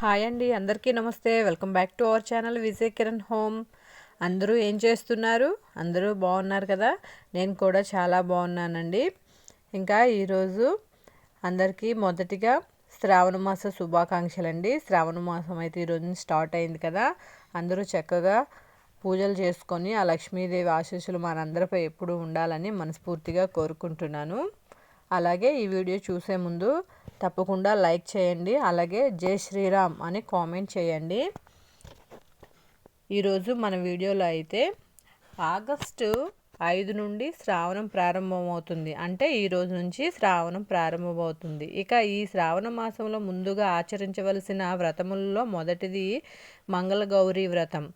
Hi అండి అందరికీ నమస్తే. Welcome back to our channel Vijay Kiran home. అందరూ ఏం చేస్తున్నారు? అందరూ బాగున్నారు కదా? నేను కూడా చాలా బాగున్నానండి. ఇంకా ఈరోజు అందరికీ మొదటిగా శ్రావణ మాస శుభాకాంక్షలు అండి శ్రావణ మాసం అయితే ఈరోజు స్టార్ట్ అయింది కదా? అందరూ చక్కగా పూజలు చేసుకొని ఆ లక్ష్మీదేవి ఆశీస్సులు మనందరిపై ఎప్పుడూ ఉండాలని మనస్ఫూర్తిగా కోరుకుంటున్నాను. అలాగే ఈ వీడియో చూసే ముందు తప్పకుండా లైక్ చేయండి. అలాగే జై శ్రీరామ్ అని కామెంట్ చేయండి. ఈరోజు మన వీడియోలో అయితే ఆగస్టు ఐదు నుండి శ్రావణం ప్రారంభమవుతుంది. అంటే ఈ రోజు నుంచి శ్రావణం ప్రారంభమవుతుంది. ఇక ఈ శ్రావణ మాసంలో ముందుగా ఆచరించవలసిన వ్రతములలో మొదటిది మంగళగౌరి వ్రతం.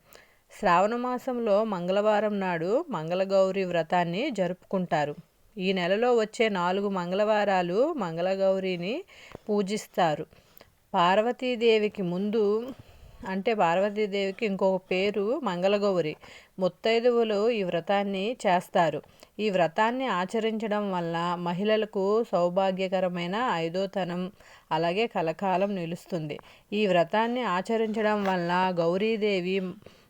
శ్రావణ మాసంలో మంగళవారం నాడు మంగళగౌరి వ్రతాన్ని జరుపుకుంటారు. ఈ నెలలో వచ్చే నాలుగు మంగళవారాలు మంగళగౌరిని పూజిస్తారు. పార్వతీదేవికి ముందు అంటే పార్వతీదేవికి ఇంకొక పేరు మంగళగౌరి. ముత్తైదువులు ఈ వ్రతాన్ని చేస్తారు. ఈ వ్రతాన్ని ఆచరించడం వల్ల మహిళలకు సౌభాగ్యకరమైన ఐదోతనం అలాగే కలకాలం నిలుస్తుంది. ఈ వ్రతాన్ని ఆచరించడం వల్ల గౌరీదేవి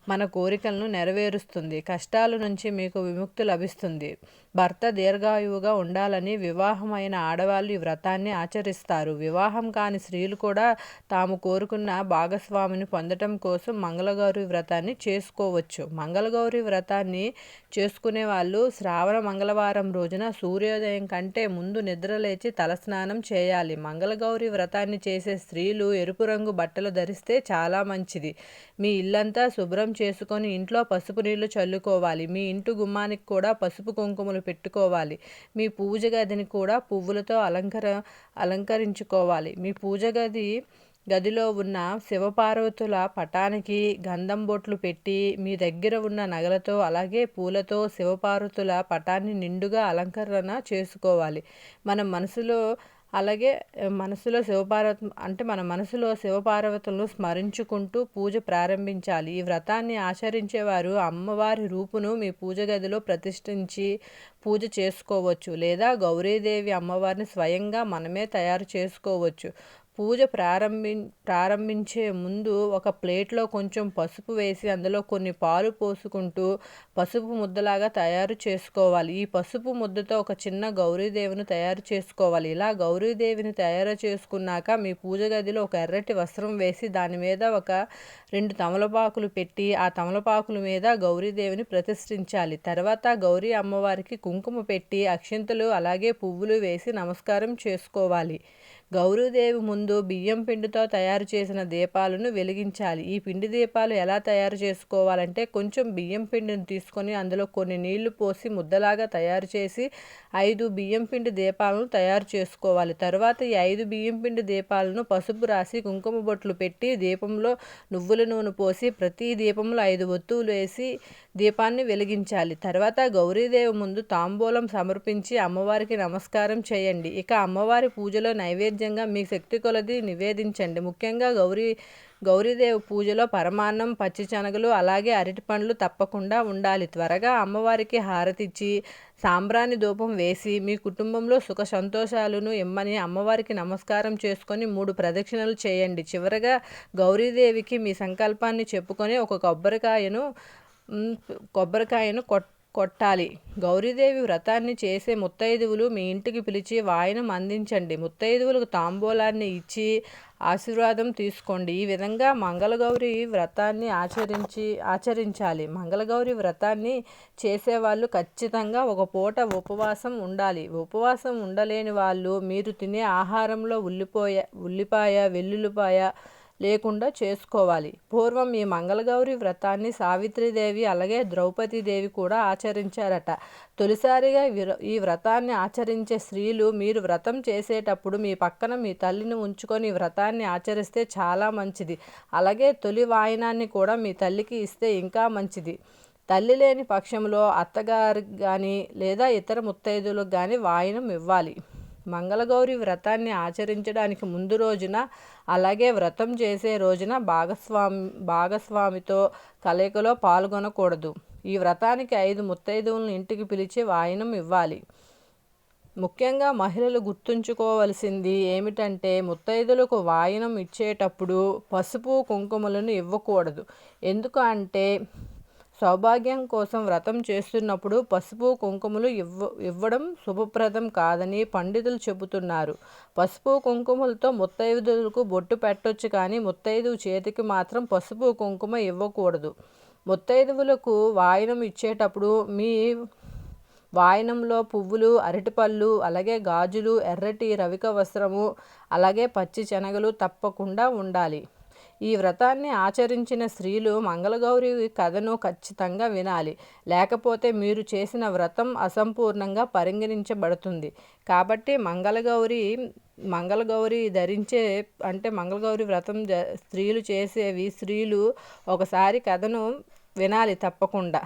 మన కోరికలను నెరవేరుస్తుంది. కష్టాల నుంచి మీకు విముక్తి లభిస్తుంది. భర్త దీర్ఘాయువుగా ఉండాలని వివాహమైన ఆడవాళ్ళు ఈ వ్రతాన్ని ఆచరిస్తారు. వివాహం కాని స్త్రీలు కూడా తాము కోరుకున్న భాగస్వామిని పొందటం కోసం మంగళగౌరి వ్రతాన్ని చేసుకోవచ్చు. మంగళగౌరి వ్రతాన్ని చేసుకునే వాళ్ళు శ్రావణ మంగళవారం రోజున సూర్యోదయం కంటే ముందు నిద్రలేచి తలస్నానం చేయాలి. మంగళగౌరి వ్రతాన్ని చేసే స్త్రీలు ఎరుపు రంగు బట్టలు ధరిస్తే చాలా మంచిది. మీ ఇల్లంతా శుభ్రం చేసుకొని ఇంట్లో పసుపు నీళ్ళు చల్లుకోవాలి. మీ ఇంటి గుమ్మానికి కూడా పసుపు కుంకుమలు పెట్టుకోవాలి. మీ పూజ గదిని కూడా పువ్వులతో అలంకర అలంకరించుకోవాలి. మీ పూజ గది గదిలో ఉన్న శివపార్వతుల పటానికి గంధం బొట్లు పెట్టి మీ దగ్గర ఉన్న నగలతో అలాగే పూలతో శివపార్వతుల పటాన్ని నిండుగా అలంకరణ చేసుకోవాలి. మన మనసులో అలాగే మనసులో శివపార్వత అంటే మన మనసులో శివపార్వతులను స్మరించుకుంటూ పూజ ప్రారంభించాలి. ఈ వ్రతాన్ని ఆచరించేవారు అమ్మవారి రూపును మీ పూజ గదిలో ప్రతిష్ఠించి పూజ చేసుకోవచ్చు లేదా గౌరీదేవి అమ్మవారిని స్వయంగా మనమే తయారు చేసుకోవచ్చు. పూజ ప్రారంభి ప్రారంభించే ముందు ఒక ప్లేట్లో కొంచెం పసుపు వేసి అందులో కొన్ని పాలు పోసుకుంటూ పసుపు ముద్దలాగా తయారు చేసుకోవాలి. ఈ పసుపు ముద్దతో ఒక చిన్న గౌరీదేవిని తయారు చేసుకోవాలి. ఇలా గౌరీదేవిని తయారు చేసుకున్నాక మీ పూజ గదిలో ఒక ఎర్రటి వస్త్రం వేసి దాని మీద ఒక రెండు తమలపాకులు పెట్టి ఆ తమలపాకుల మీద గౌరీదేవిని ప్రతిష్ఠించాలి. తర్వాత గౌరీ అమ్మవారికి కుంకుమ పెట్టి అక్షింతలు అలాగే పువ్వులు వేసి నమస్కారం చేసుకోవాలి. గౌరీదేవి ముందు బియ్యం పిండితో తయారు చేసిన దీపాలను వెలిగించాలి. ఈ పిండి దీపాలు ఎలా తయారు చేసుకోవాలంటే కొంచెం బియ్యం పిండిని తీసుకొని అందులో కొన్ని నీళ్ళు పోసి ముద్దలాగా తయారు చేసి ఐదు బియ్యం పిండి దీపాలను తయారు చేసుకోవాలి. తర్వాత ఈ ఐదు బియ్యం పిండి దీపాలను పసుపు రాసి కుంకుమ బొట్లు పెట్టి దీపంలో నువ్వుల నూనె పోసి ప్రతి దీపంలో ఐదు వత్తువులు వేసి దీపాన్ని వెలిగించాలి. తర్వాత గౌరీదేవి ముందు తాంబూలం సమర్పించి అమ్మవారికి నమస్కారం చేయండి. ఇక అమ్మవారి పూజలో నైవేద్యంగా మీ శక్తి కొలది నివేదించండి. ముఖ్యంగా గౌరీ గౌరీదేవి పూజలో పరమాన్నం పచ్చి శనగలు అలాగే అరటి పండ్లు తప్పకుండా ఉండాలి. త్వరగా అమ్మవారికి హారతిచ్చి సాంబ్రాణి ధూపం వేసి మీ కుటుంబంలో సుఖ సంతోషాలను ఇమ్మని అమ్మవారికి నమస్కారం చేసుకొని మూడు ప్రదక్షిణలు చేయండి. చివరగా గౌరీదేవికి మీ సంకల్పాన్ని చెప్పుకొని ఒక కొబ్బరికాయను కొబ్బరికాయను కొట్ కొట్టాలి. గౌరీదేవి వ్రతాన్ని చేసే ముత్తైదువులు మీ ఇంటికి పిలిచి వాయనం అందించండి. ముత్తైదువులకు తాంబూలాన్ని ఇచ్చి ఆశీర్వాదం తీసుకోండి. ఈ విధంగా మంగళగౌరి వ్రతాన్ని ఆచరించి ఆచరించాలి. మంగళగౌరి వ్రతాన్ని చేసేవాళ్ళు ఖచ్చితంగా ఒక పూట ఉపవాసం ఉండాలి. ఉపవాసం ఉండలేని వాళ్ళు మీరు తినే ఆహారంలో ఉల్లిపోయ ఉల్లిపాయ వెల్లుల్లిపాయ లేకుండా చేసుకోవాలి. పూర్వం ఈ మంగళగౌరి వ్రతాన్ని సావిత్రిదేవి అలాగే ద్రౌపదీదేవి కూడా ఆచరించారట. తొలిసారిగా ఈ వ్రతాన్ని ఆచరించే స్త్రీలు మీరు వ్రతం చేసేటప్పుడు మీ పక్కన మీ తల్లిని ఉంచుకొని వ్రతాన్ని ఆచరిస్తే చాలా మంచిది. అలాగే తొలి వాయనాన్ని కూడా మీ తల్లికి ఇస్తే ఇంకా మంచిది. తల్లి లేని పక్షంలో అత్తగారికి కానీ లేదా ఇతర ముత్తైదులకు కానీ వాయనం ఇవ్వాలి. మంగళగౌరి వ్రతాన్ని ఆచరించడానికి ముందు రోజున అలాగే వ్రతం చేసే రోజున భాగస్వామి భాగస్వామితో కలయికలో పాల్గొనకూడదు. ఈ వ్రతానికి ఐదు ముత్తైదువులను ఇంటికి పిలిచి వాయనం ఇవ్వాలి. ముఖ్యంగా మహిళలు గుర్తుంచుకోవలసింది ఏమిటంటే ముత్తైదులకు వాయనం ఇచ్చేటప్పుడు పసుపు కుంకుమలను ఇవ్వకూడదు. ఎందుకు అంటే సౌభాగ్యం కోసం వ్రతం చేస్తున్నప్పుడు పసుపు కుంకుమలు ఇవ్వ ఇవ్వడం శుభప్రదం కాదని పండితులు చెబుతున్నారు. పసుపు కుంకుమలతో ముత్తైదులకు బొట్టు పెట్టొచ్చు కానీ ముత్తైదువు చేతికి మాత్రం పసుపు కుంకుమ ఇవ్వకూడదు. ముత్తైదువులకు వాయనం ఇచ్చేటప్పుడు మీ వాయనంలో పువ్వులు అరటిపళ్ళు అలాగే గాజులు ఎర్రటి రవిక వస్త్రము అలాగే పచ్చి శనగలు తప్పకుండా ఉండాలి. ఈ వ్రతాన్ని ఆచరించిన స్త్రీలు మంగళగౌరి కథను ఖచ్చితంగా వినాలి. లేకపోతే మీరు చేసిన వ్రతం అసంపూర్ణంగా పరిగణించబడుతుంది. కాబట్టి మంగళగౌరి మంగళగౌరి ధరించే అంటే మంగళగౌరి వ్రతం స్త్రీలు చేసేవి స్త్రీలు ఒకసారి కథను వినాలి తప్పకుండా.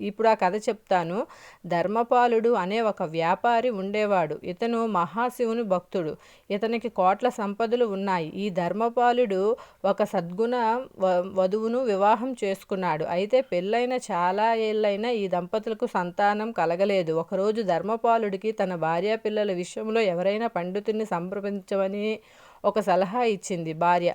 ఇప్పుడు ఆ కథ చెప్తాను. ధర్మపాలుడు అనే ఒక వ్యాపారి ఉండేవాడు. ఇతను మహాశివుని భక్తుడు. ఇతనికి కోట్ల సంపదలు ఉన్నాయి. ఈ ధర్మపాలుడు ఒక సద్గుణ వధువును వివాహం చేసుకున్నాడు. అయితే పెళ్ళైన చాలా ఏళ్ళైన ఈ దంపతులకు సంతానం కలగలేదు. ఒకరోజు ధర్మపాలుడికి తన భార్య పిల్లల విషయంలో ఎవరైనా పండితుడిని సంప్రదించమని ఒక సలహా ఇచ్చింది. భార్య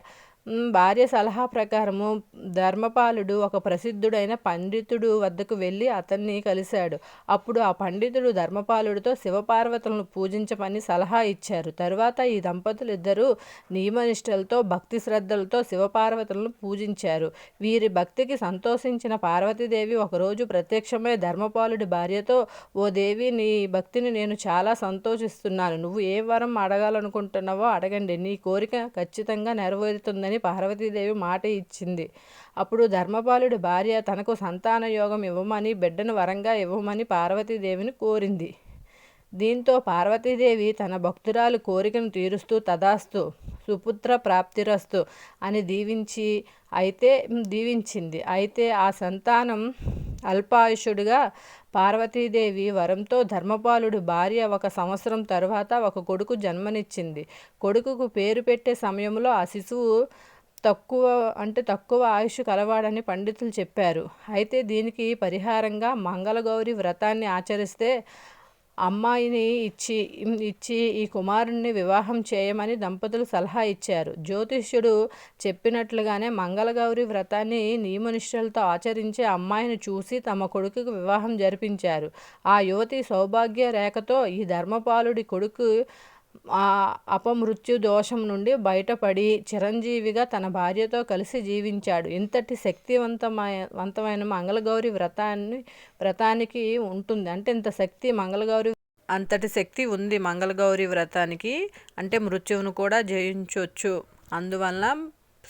భార్య సలహా ప్రకారము ధర్మపాలుడు ఒక ప్రసిద్ధుడైన పండితుడు వద్దకు వెళ్ళి అతన్ని కలిశాడు. అప్పుడు ఆ పండితుడు ధర్మపాలుడితో శివపార్వతులను పూజించమని సలహా ఇచ్చారు. తరువాత ఈ దంపతులు ఇద్దరూ నియమనిష్టలతో భక్తి శ్రద్ధలతో శివపార్వతులను పూజించారు. వీరి భక్తికి సంతోషించిన పార్వతీదేవి ఒకరోజు ప్రత్యక్షమై ధర్మపాలుడి భార్యతో ఓ దేవి నీ భక్తిని నేను చాలా సంతోషిస్తున్నాను. నువ్వు ఏ వరం అడగాలనుకుంటున్నావో అడగండి. నీ కోరిక ఖచ్చితంగా నెరవేరుతుందని అని పార్వతీదేవి మాట ఇచ్చింది. అప్పుడు ధర్మపాలుడి భార్య తనకు సంతాన యోగం ఇవ్వమని బిడ్డను వరంగా ఇవ్వమని పార్వతీదేవిని కోరింది. దీంతో పార్వతీదేవి తన భక్తురాలు కోరికను తీరుస్తూ తదాస్తు సుపుత్ర ప్రాప్తిరస్తు అని దీవించి అయితే దీవించింది. అయితే ఆ సంతానం అల్పాయుషుడుగా పార్వతీదేవి వరంతో ధర్మపాలుడు భార్య ఒక సంవత్సరం తరువాత ఒక కొడుకు జన్మనిచ్చింది. కొడుకుకు పేరు పెట్టే సమయంలో ఆ శిశువు తక్కువ అంటే తక్కువ ఆయుష్ కలవాడని పండితులు చెప్పారు. అయితే దీనికి పరిహారంగా మంగళగౌరి వ్రతాన్ని ఆచరిస్తే అమ్మాయిని ఇచ్చి ఇచ్చి ఈ కుమారుణ్ణి వివాహం చేయమని దంపతులు సలహా ఇచ్చారు. జ్యోతిష్యుడు చెప్పినట్లుగానే మంగళగౌరి వ్రతాన్ని నియమనిష్టలతో ఆచరించే అమ్మాయిని చూసి తమ కొడుకుకు వివాహం జరిపించారు. ఆ యువతి సౌభాగ్య రేఖతో ఈ ధర్మపాలుడి కొడుకు అపమృత్యు దోషం నుండి బయటపడి చిరంజీవిగా తన భార్యతో కలిసి జీవించాడు. ఇంతటి శక్తివంతమైన వంతమైన మంగళగౌరి వ్రతాన్ని వ్రతానికి ఉంటుంది. అంటే ఇంత శక్తి మంగళగౌరి అంతటి శక్తి ఉంది మంగళగౌరి వ్రతానికి. అంటే మృత్యువును కూడా జయించవచ్చు అందువల్ల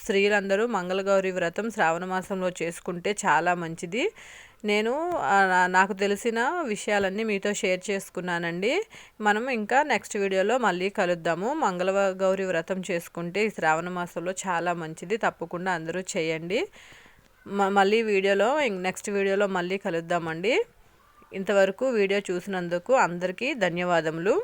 స్త్రీలందరూ మంగళగౌరి వ్రతం శ్రావణ మాసంలో చేసుకుంటే చాలా మంచిది. నేను నాకు తెలిసిన విషయాలన్నీ మీతో షేర్ చేసుకున్నానండి. మనం ఇంకా నెక్స్ట్ వీడియోలో మళ్ళీ కలుద్దాము. మంగళ గౌరి వ్రతం చేసుకుంటే ఈ శ్రావణ మాసంలో చాలా మంచిది. తప్పకుండా అందరూ చేయండి. మళ్ళీ వీడియోలో నెక్స్ట్ వీడియోలో మళ్ళీ కలుద్దామండి. ఇంతవరకు వీడియో చూసినందుకు అందరికీ ధన్యవాదములు.